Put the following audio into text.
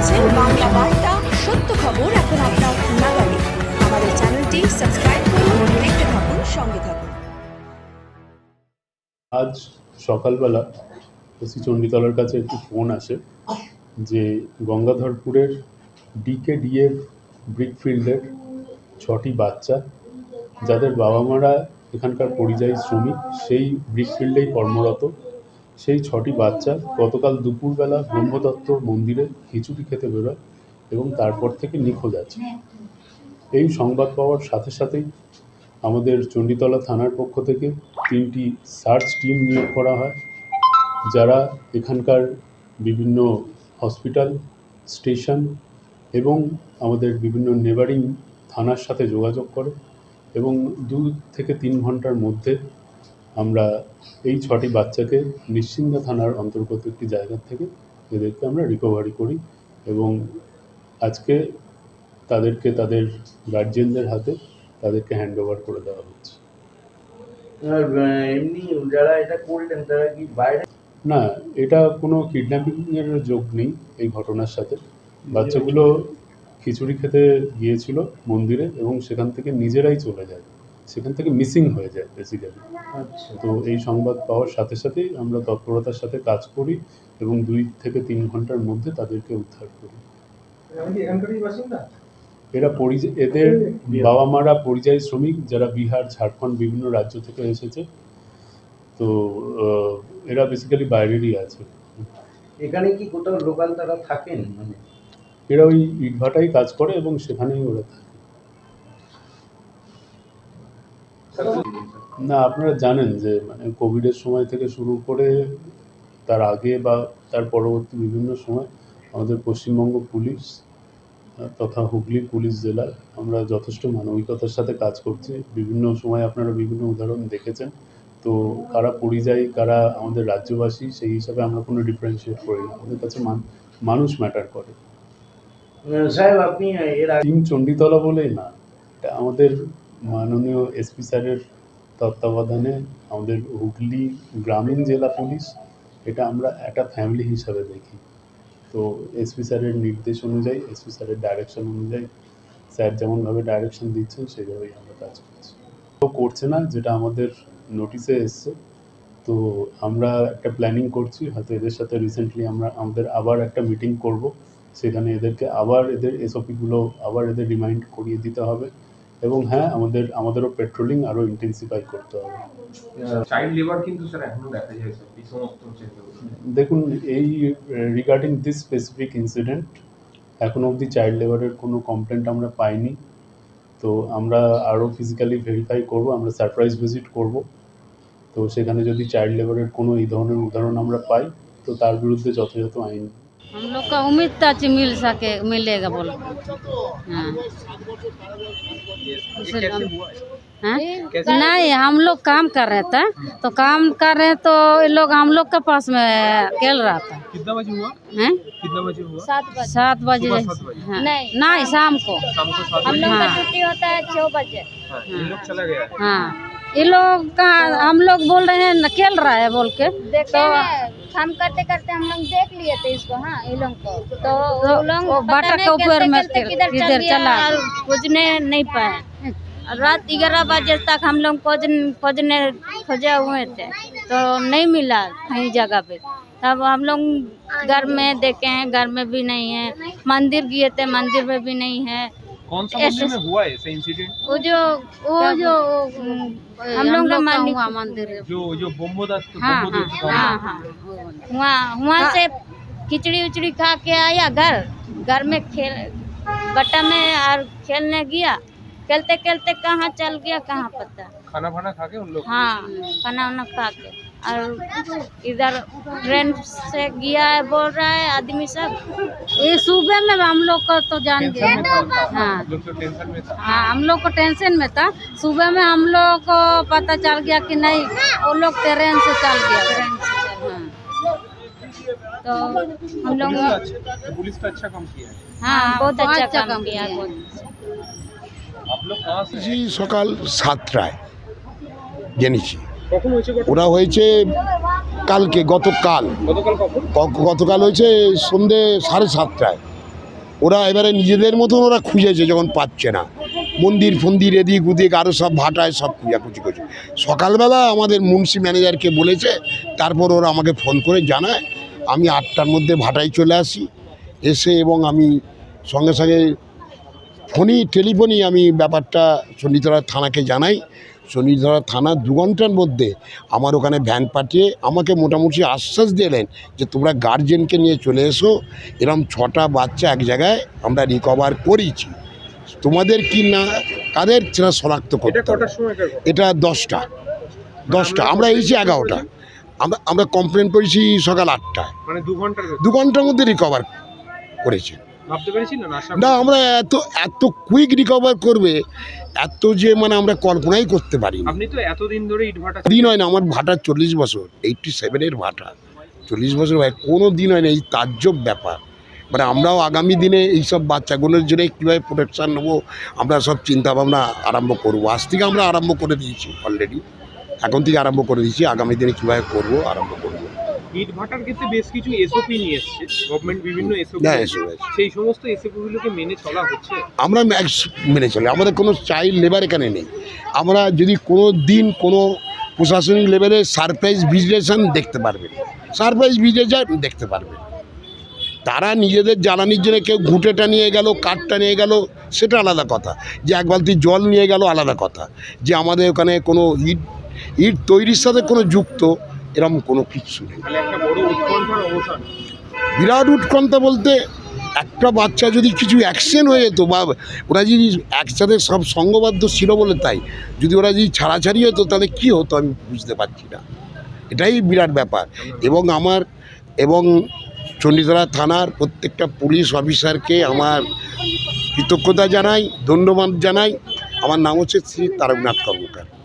দেখছেন বাংলা বার্তা, সত্য খবর এখন আপনার নাগালে। আমাদের চ্যানেলটি সাবস্ক্রাইব করুন, দেখতে থাকুন, সঙ্গে থাকুন। আজ সকালবেলা ওসি চণ্ডীতলার কাছে একটি ফোন আসে যে গঙ্গাধরপুরের ডিকেডিএফ ব্রিকফিল্ডের ছটি বাচ্চা, যাদের বাবা মারা এখানকার পরিযায়ী শ্রমিক, সেই ব্রিকফিল্ডেই কর্মরত। সেই ছটি বাচ্চা গতকাল দুপুরবেলা ব্রহ্মদত্ত মন্দিরে খিচুড়ি খেতে বেরোয় এবং তারপর থেকে নিখোঁজ আছে। এই সংবাদ পাওয়ার সাথে সাথেই আমাদের চণ্ডীতলা থানার পক্ষ থেকে তিনটি সার্চ টিম নিয়োগ করা হয়, যারা এখানকার বিভিন্ন হসপিটাল, স্টেশন এবং আমাদের বিভিন্ন নেবারিং থানার সাথে যোগাযোগ করে এবং দু থেকে তিন ঘণ্টার মধ্যে আমরা এই ছটি বাচ্চাকে নিশ্চিন্দা থানার অন্তর্গত একটি জায়গা থেকে এদেরকে আমরা রিকভারি করি এবং আজকে তাদেরকে তাদের গার্জিয়ানদের হাতে তাদেরকে হ্যান্ড ওভার করে দেওয়া হচ্ছে। এমনি যারা এটা করলেন তারা কি বাইরে? না এটা কোনো কিডন্যাপিংয়ের যোগ নেই এই ঘটনার সাথে। বাচ্চাগুলো খিচুড়ি খেতে গিয়েছিল মন্দিরে এবং সেখান থেকে নিজেরাই চলে যায়। সেখান থেকে মিসিং হয়ে যায় বেসিক্যালি আচ্ছা। তো এই সংবাদ পাওয়ার সাথে সাথেই আমরা তৎপরতার সাথে কাজ করি এবং দুই থেকে তিন ঘণ্টার মধ্যে তাদেরকে উদ্ধার করি। এরা পরিযায়ী এদের বাবা মারা পরিযায়ী শ্রমিক যারা বিহার ঝাড়খণ্ড বিভিন্ন রাজ্য থেকে এসেছে। তো এরা বেসিক্যালি বাইরেরই আছে। এখানে কি কোথাও লোকাল তারা থাকেন মানে? এরা ওই ইটভাটাই কাজ করে এবং সেখানেই ওরা থাকে। না আপনারা জানেন যে মানে কোভিডের সময় থেকে শুরু করে তার আগে বা তার পরবর্তী বিভিন্ন সময় আমাদের পশ্চিমবঙ্গ পুলিশ তথা হুগলি পুলিশ জেলায় আমরা যথেষ্ট মানবিকতার সাথে কাজ করছি। বিভিন্ন সময় আপনারা বিভিন্ন উদাহরণ দেখেছেন। তো কারা পরিযায়ী কারা আমাদের রাজ্যবাসী সেই হিসাবে আমরা কোনো ডিফারেন্সিয়েট করি না। আমাদের কাছে মানুষ ম্যাটার করে। সাহেব আপনি টিম চণ্ডীতলা বলেই না আমাদের মাননীয় এসপি স্যারের তত্ত্বাবধানে আমাদের হুগলি গ্রামীণ জেলা পুলিশ, এটা আমরা একটা ফ্যামিলি হিসাবে দেখি। তো এসপি স্যারের নির্দেশ অনুযায়ী এসপি স্যারের ডাইরেকশন অনুযায়ী, স্যার যেমনভাবে ডাইরেকশন দিচ্ছেন, সেইভাবেই আমরা কাজ করছি। তো করছে না, যেটা আমাদের নোটিশে এসছে। তো আমরা একটা প্ল্যানিং করছি, হয়তো এদের সাথে রিসেন্টলি আমরা, আমাদের আবার একটা মিটিং করব। সেখানে এদেরকে আবার এদের এসওপিগুলো আবার এদের রিমাইন্ড করিয়ে দিতে হবে। এবং হ্যাঁ আমাদের আমাদেরও পেট্রোলিং আরও ইন্টেন্সিফাই করতে হবে। চাইল্ড লেবার কিন্তু স্যার এখনও দেখা যায়। দেখুন এই রিগার্ডিং দিস স্পেসিফিক ইনসিডেন্ট এখনও অবধি চাইল্ড লেবারের কোনো কমপ্লেন্ট আমরা পাইনি। তো আমরা আরও ফিজিক্যালি ভেরিফাই করব আমরা সারপ্রাইজ ভিজিট করব। তো সেখানে যদি চাইল্ড লেবারের কোনো এই ধরনের উদাহরণ আমরা পাই তো তার বিরুদ্ধে যথাযথ আইন हम लोग का उम्मीद था कि मिल सके मिलेगा बोल। हाँ। हाँ? नहीं हम लोग काम कर रहे थे। तो काम कर रहे तो लोग हम लोग के पास में खेल रहा था। कितना बजे हुआ? हैं? कितना बजे हुआ? सात बजे। सात बजे? हाँ। नहीं शाम। को। शाम को हम लोग का हाँ। छुट्टी होता है छः बजे। हाँ, ये लोग चला गया। है। हाँ ये लोग का हम लोग बोल रहे हैं न खेल रहा है बोल के। हैं। काम करते करते हम लोग देख लिए थे इसको हाँ ये लोग को। तो तो वो लोग बाटा के ऊपर में चल खोजने नहीं पाए। रात ग्यारह बजे तक हम लोग खोजने खोजे हुए थे तो नहीं मिला कहीं जगह पे। तब हम लोग घर में देखे हैं घर में भी नहीं है। मंदिर गए थे मंदिर में भी नहीं है। कौन सा मंदिर में हुआ है ऐसा इंसिडेंट वो जो वो जो हम लोग का का मंदिर हुआ मंदिर। जो जो बोम्बोदास हाँ हाँ हाँ हाँ। वहाँ वहाँ से खिचड़ी उचड़ी खा के आया घर। घर में खेल बट्टा में और खेलने गया। खेलते खेलते कहाँ चल गया कहाँ पता। खाना फाना खा के उन लोग? हाँ खाना वाना खा के। और इधर ट्रेन से गया है बोल रहा है आदमी सब ये सुबह में हम लोग को तो जान टेंशन में था गए हाँ लोग तो टेंशन में था हाँ हम लोग को टेंशन में था सुबह में हम लोग को पता चल गया कि नहीं वो लोग ट्रेन से चल गया ट्रेन से चल हाँ। तो हम लोग पुलिस का अच्छा तो पुलिस का अच्छा काम किया है हाँ बहुत अच्छा अच्छा काम काम किया किया। बहुत आप लोग कहाँ से জি সকাল সাতটায় জেনেছি হয়েছে ওরা হয়েছে কালকে গতকাল। গতকাল গতকাল হয়েছে সন্ধে সাড়ে সাতটায়। ওরা এবারে নিজেদের মতন ওরা খুঁজেছে যখন পাচ্ছে না। মন্দির ফন্দির এদিক ওদিক আরও সব ভাটায় সব খুঁজাখুঁজি করছে। সকালবেলা আমাদের মুন্সি ম্যানেজারকে বলেছে তারপর ওরা আমাকে ফোন করে জানায় আমি আটটার মধ্যে ভাটায় চলে আসি। এসে এবং আমি সঙ্গে সঙ্গে ফোনই টেলিফোনই আমি ব্যাপারটা চণ্ডীতলা থানাকে জানাই। চণ্ডীতলা থানা দু ঘণ্টার মধ্যে আমার ওখানে ভ্যান পাঠিয়ে আমাকে মোটামুটি আশ্বাস দিলেন যে তোমরা গার্জেনকে নিয়ে চলে এসো। এরম ছটা বাচ্চা এক জায়গায় আমরা রিকভার করেছি। তোমাদের কি না কাদের সেটা শনাক্ত করতে? এটা দশটা। দশটা। আমরা এসেছি এগারোটা। আমরা আমরা কমপ্লেন করেছি সকাল আটটায়। মানে দু ভেতর। দু ঘণ্টার মধ্যে রিকভার করেছে। না? আমরা এত এত কুইক রিকভার করবে এত যে মানে আমরা কল্পনাই করতে পারি আপনি তো এতদিন ধরে ইটভাটা দিন হয় না আমার ভাটা চল্লিশ বছর এইটটি সেভেনের ভাটা। চল্লিশ বছর ভাই কোনো দিন হয় না এই তাজ্জব ব্যাপার। মানে আমরাও আগামী দিনে এইসব বাচ্চাগুলোর জন্য কীভাবে প্রোটেকশান নেব আমরা সব চিন্তাভাবনা আরম্ভ করব। আজ থেকে আমরা আরম্ভ করে দিয়েছি অলরেডি এখন থেকে আরম্ভ করে দিয়েছি আগামী দিনে কীভাবে করব আরম্ভ করব। ইট ভাটার ক্ষেত্রে বেশ কিছু এসওপি নিয়ে এসছে। গভর্নমেন্ট বিভিন্ন এসওপি হ্যাঁ, সেই সমস্ত এসওপি গুলোকে মেনে চলা হচ্ছে। আমরা মেনে চলি। আমাদের কোনো চাইল্ড লেবার এখানে নেই। আমরা যদি কোনো দিন কোনো প্রশাসনিক লেভেলে সারপ্রাইজ ভিজিটেশন দেখতে পারবেন সারপ্রাইজ ভিজিটেশন দেখতে পারবেন তারা নিজেদের জ্বালানির জন্য কেউ ঘুঁটেটা নিয়ে গেল কাঠটা নিয়ে গেল সেটা আলাদা কথা। যে এক বালতি জল নিয়ে গেল আলাদা কথা। যে আমাদের ওখানে কোনো ইট ইট তৈরির সাথে কোনো যুক্ত এরকম কোনো কিছু নেই। বিরাট উৎকণ্ঠা বলতে একটা বাচ্চা যদি কিছু অ্যাকশন হয়ে যেত বা ওরা যদি একসাথে সব সঙ্গবদ্ধ ছিল বলে তাই যদি ওরা যদি ছাড়াছাড়ি হতো তাহলে কী হতো আমি বুঝতে পারছি না। এটাই বিরাট ব্যাপার। এবং আমার এবং চণ্ডীতলা থানার প্রত্যেকটা পুলিশ অফিসারকে আমার কৃতজ্ঞতা জানাই ধন্যবাদ জানাই। আমার নাম হচ্ছে শ্রী তারকনাথ কর্মকার।